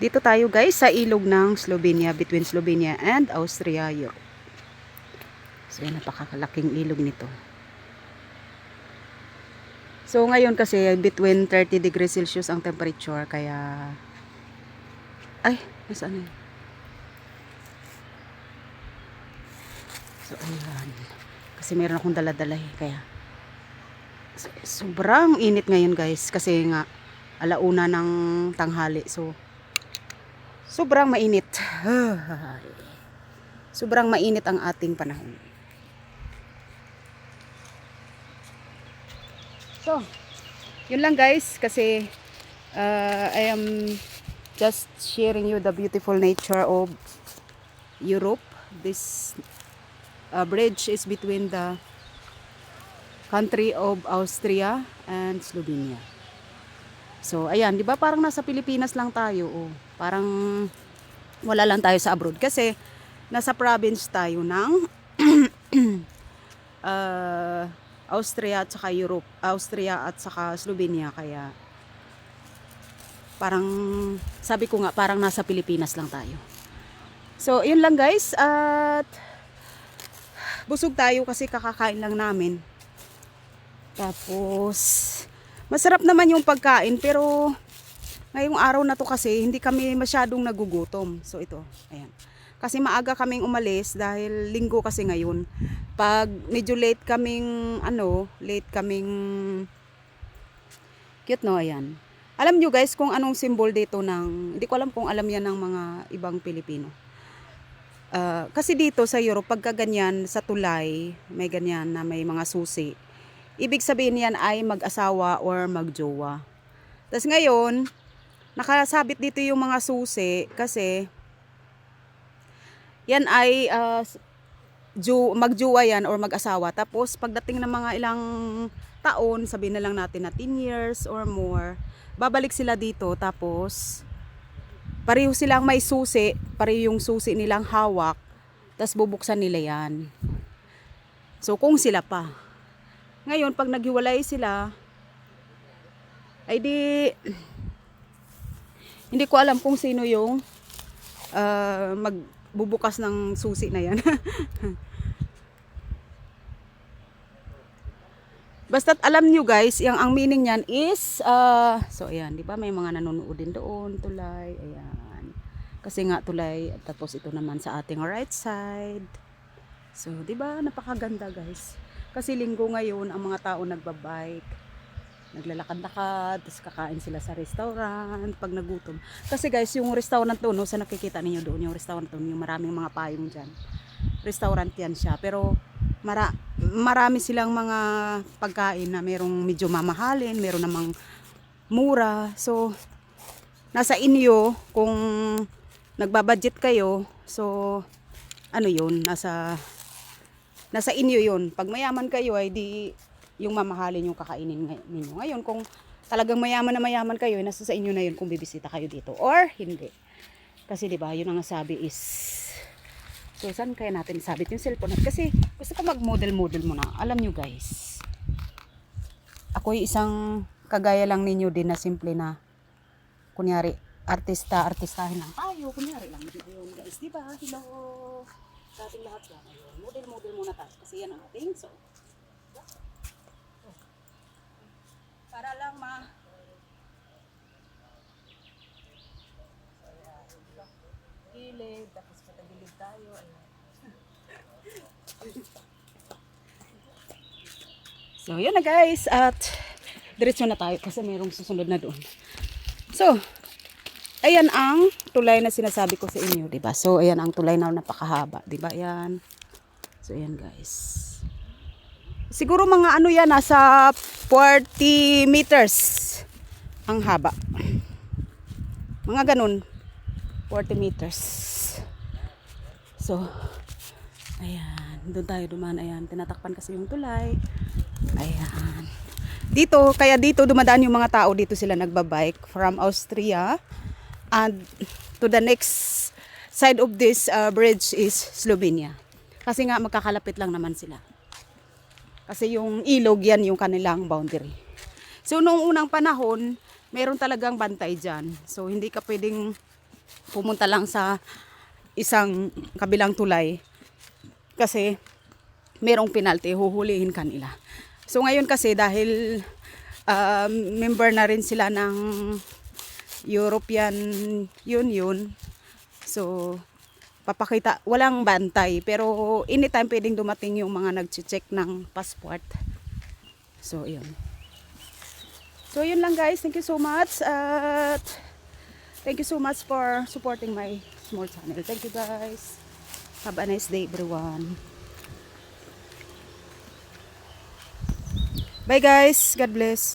Dito tayo guys sa ilog ng Slovenia, between Slovenia and Austria, Europe. So yan, napakalaking ilog nito. So ngayon kasi between 30 degrees Celsius ang temperature kaya ay, nasaan na yun? So ayan. Kasi meron akong dala-dala eh, kaya so- sobrang init ngayon guys kasi nga alauna ng tanghali. So sobrang mainit. sobrang mainit ang ating panahon. So, yun lang guys kasi uh, I am just sharing you the beautiful nature of Europe. This uh, bridge is between the country of Austria and Slovenia. So, ayan, di ba parang nasa Pilipinas lang tayo. Oh. Parang wala lang tayo sa abroad. Kasi, nasa province tayo ng uh, Austria at saka Europe. Austria at saka Slovenia. Kaya, parang, sabi ko nga, parang nasa Pilipinas lang tayo. So, yun lang guys. At, busog tayo kasi kakakain lang namin. Tapos, masarap naman yung pagkain pero ngayong araw na to kasi hindi kami masyadong nagugutom. So ito, ayan. Kasi maaga kaming umalis dahil linggo kasi ngayon. Pag medyo late kaming ano, late kaming cute no, ayan. Alam nyo guys kung anong symbol dito ng, hindi ko alam kung alam yan ng mga ibang Pilipino. Ah, kasi dito sa Europe, pagka ganyan sa tulay, may ganyan na may mga susi. Ibig sabihin yan ay mag-asawa or magjowa. Tapos ngayon, nakasabit dito yung mga susi kasi yan ay ju- magjowa yan or mag-asawa. Tapos pagdating ng mga ilang taon, sabihin na lang natin na 10 years or more, babalik sila dito tapos pareho silang may susi, pareho yung susi nilang hawak, tapos bubuksan nila yan. So kung sila pa. Ngayon, pag naghiwalay sila, ay di, hindi ko alam kung sino yung ah, magbubukas ng susi na yan. Basta't alam nyo guys, yung ang meaning niyan is, ah, so ayan, di ba may mga nanonood din doon, tulay, ayan. Kasi nga tulay, tapos ito naman sa ating right side. So, di ba napakaganda guys. Kasi linggo ngayon, ang mga tao nagbabike, naglalakad-lakad, tapos kakain sila sa restaurant pag nagutom. Kasi guys, yung restaurant doon, no, sa nakikita ninyo doon, yung restaurant doon, yung maraming mga payong dyan. Restaurant yan siya. Pero mara, marami silang mga pagkain na merong medyo mamahalin, meron namang mura. So, nasa inyo kung nagbabudget kayo. So, ano yun, nasa nasa inyo yun. Pag mayaman kayo ay di yung mamahalin yung kakainin ninyo. Ngayon, kung talagang mayaman na mayaman kayo, ay nasa sa inyo na yun kung bibisita kayo dito or hindi. Kasi 'di ba, yun ang sabi is So, saan kaya natin sabit yung cellphone? At kasi gusto ko mag-model-model muna. Alam nyo guys, ako isang kagaya lang ninyo din na simple na kunyari, artista, artistahin lang tayo. Kunyari lang yun guys. Di ba? Hello! Sa ating lahat yan. Ayun, model-model muna tayo. Kasi yan ang ating so. Para lang ma gilid, tapos patagilid tayo. So, yun na guys. At diretso na tayo kasi mayroong susunod na doon. So, ayan ang tulay na sinasabi ko sa inyo, 'di ba? So, ayan ang tulay na napakahaba, 'di ba? Ayan. So, ayan guys. Siguro mga ano yan, nasa 40 meters ang haba. Mga ganun. 40 meters. So, ayan. Doon tayo duman. Ayan. Tinatakpan kasi yung tulay. Ayan. Dito, kaya dito dumadaan yung mga tao. Dito sila nagbabike from Austria. And to the next side of this uh, bridge is Slovenia. Kasi nga magkakalapit lang naman sila. Kasi yung ilog yan yung kanilang boundary. So, noong unang panahon, meron talagang bantay dyan. So, hindi ka pwedeng pumunta lang sa isang kabilang tulay kasi merong penalty, huhulihin kanila. So ngayon kasi dahil um, member na rin sila ng European Union, so papakita, walang bantay, pero anytime pwedeng dumating yung mga nag-check ng passport. So, yun. So, yun lang guys. Thank you so much. At thank you so much for supporting my small channel. Thank you guys. Have a nice day everyone. Bye guys. God bless.